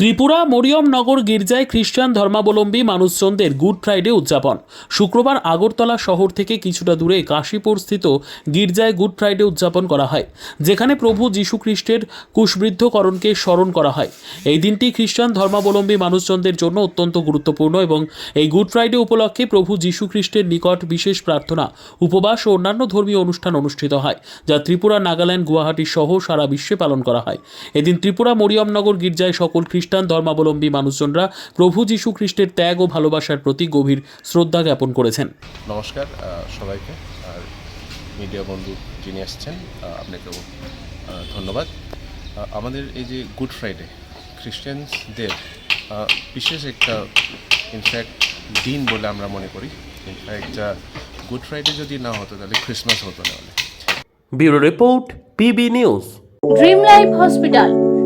ত্রিপুরা মরিয়মনগর গির্জায় খ্রিস্টান ধর্মাবলম্বী মানুষজনদের গুড ফ্রাইডে উদযাপন। শুক্রবার আগরতলা শহর থেকে কিছুটা দূরে কাশীপুর স্থিত গির্জায় গুড ফ্রাইডে উদযাপন করা হয়, যেখানে প্রভু যীশু খ্রিস্টের কুশবৃদ্ধকরণকে স্মরণ করা হয়। এই দিনটি খ্রিস্টান ধর্মাবলম্বী মানুষজনদের জন্য অত্যন্ত গুরুত্বপূর্ণ এবং এই গুড ফ্রাইডে উপলক্ষে প্রভু যীশু খ্রিস্টের নিকট বিশেষ প্রার্থনা, উপবাস ও অন্যান্য ধর্মীয় অনুষ্ঠান অনুষ্ঠিত হয়, যা ত্রিপুরা, নাগাল্যান্ড, গুয়াহাটি সহ সারা বিশ্বে পালন করা হয়। এদিন ত্রিপুরা মরিয়মনগর গির্জায় সকল খ্রিস্টান ধর্মাবলম্বী মানুষজনরা প্রভু যীশু খ্রিস্টের ত্যাগ ও ভালোবাসার প্রতি গভীর শ্রদ্ধা জ্ঞাপন করেছেন। নমস্কার সবাইকে। আর মিডিয়া বন্ধু যিনি এসছেন আহ, আপনাকেও ধন্যবাদ। আমাদের এই যে গুড ফ্রাইডে খ্রিস্টানসদের আহ, বিশেষ একটা ইনফ্যাক্ট দিন বলে আমরা মনে করি। ইনফ্যাক্ট যা গুড ফ্রাইডে যদি না হতো তাহলে ক্রিসমাস হতো না। হলে bureau report PB news. Dream life hospital.